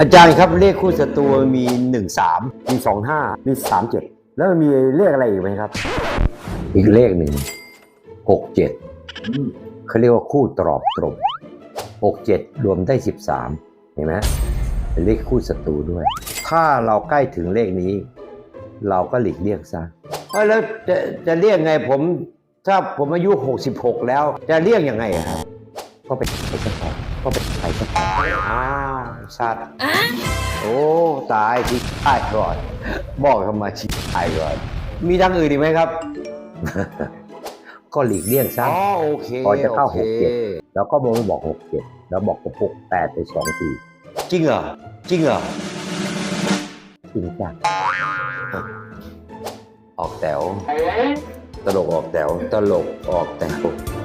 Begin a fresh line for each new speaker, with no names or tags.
อาจารย์ครับเลขคู่ศัตรูมีหนึ่งสาม
มีสองห้ามีสามเจ็ดแล้วมันมีเลขอะไรอีกไหมครับ
อีกเลขหนึ่งหกเจ็ดเขาเรียกว่าคู่ตรอบตรงหกเจ็ดรวมได้สิบสามเห็นไหมเป็นเลขคู่ศัตรูด้วย ถ้าเราใกล้ถึงเลขนี้ เราก็หลีกเลี่ยงซะเอ้ยแล้วจะจะเลี่ยงไงผม ถ้าผมอายุ66แล้ว จะเลี่ยงยังไงอะครับ ก็ไปไปสักพอก็ไปไปสักพออ้าวสัตว์โอ้ตายที่ตายก่อน บอกทำไมาชิตายก่อน มีทางอื่นอีกไหมครับ ก็หลีกเลี่ยงซะ
อ๋อโอเค
พอจะเข้า
โอค
หกเจ็ดแล้วก็มงบอกหกเจ็ดแล้วบอกกับหกแปดไปสองที
จริงเหรอจริงเหรอ
จริงจัง
ออกแถว
ตลกออกแถวตลกออกแถวรู้